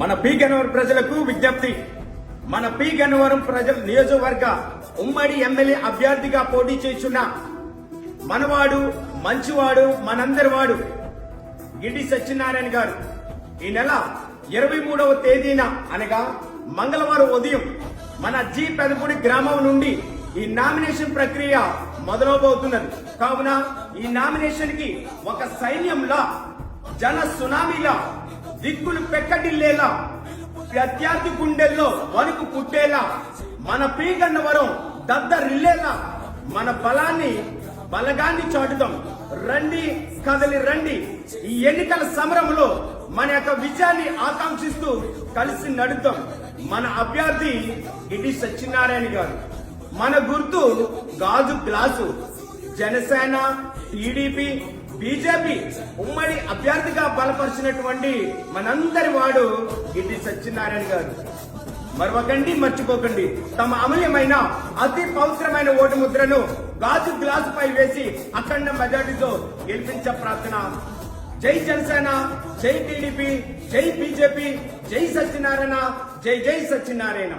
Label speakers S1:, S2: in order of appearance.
S1: మన పి గన్నవరం ప్రజలకు విజ్ఞప్తి. మన పి గన్నవరం ప్రజల నియోజకవర్గ ఉమ్మడి ఎమ్మెల్యే అభ్యర్థిగా పోటీ చేస్తున్న మనవాడు మంచివాడు మనందరి వాడు గిడ్డి సత్యనారాయణ గారు. ఈ నెల ఇరవై మూడవ తేదీన అనగా మంగళవారం ఉదయం మన జీ పెదపూడి గ్రామం నుండి ఈ నామినేషన్ ప్రక్రియ మొదలవబోతున్నది. కావున ఈ నామినేషన్కి ఒక సైన్యంలా జన సునామీలా దిక్కులు పెక్కడిల్లేలా ప్రత్యర్థి గుండెల్లో వణుకు పుట్టేలా మన పీగన్నవరం దద్దరిల్లేలా మన బలాన్ని బలగాన్ని చాటుదాం. రండి కదలి రండి. ఈ ఎన్నికల సమరంలో మన యొక్క విజయాన్ని ఆకాంక్షిస్తూ కలిసి నడుద్దాం. మన అభ్యర్థి ఇడి సత్యనారాయణ గారు. మన గుర్తు గాజు గ్లాసు. జనసేన టీడీపీ బీజేపీ ఉమ్మడి అభ్యర్థిగా బలపరిచినటువంటి మనందరి వాడు ఇది సత్యనారాయణ గారు. మరొకండి మర్చిపోకండి. తమ అమూల్యమైన అతి పవిత్రమైన ఓటు ముద్రను గాజు గ్లాసు పై వేసి అఖండ మెజార్టీతో గెలిపించే ప్రార్థన. జై జనసేన జై టీడీపీ జై బీజేపీ జై సత్యనారాయణ జై జై సత్యనారాయణ.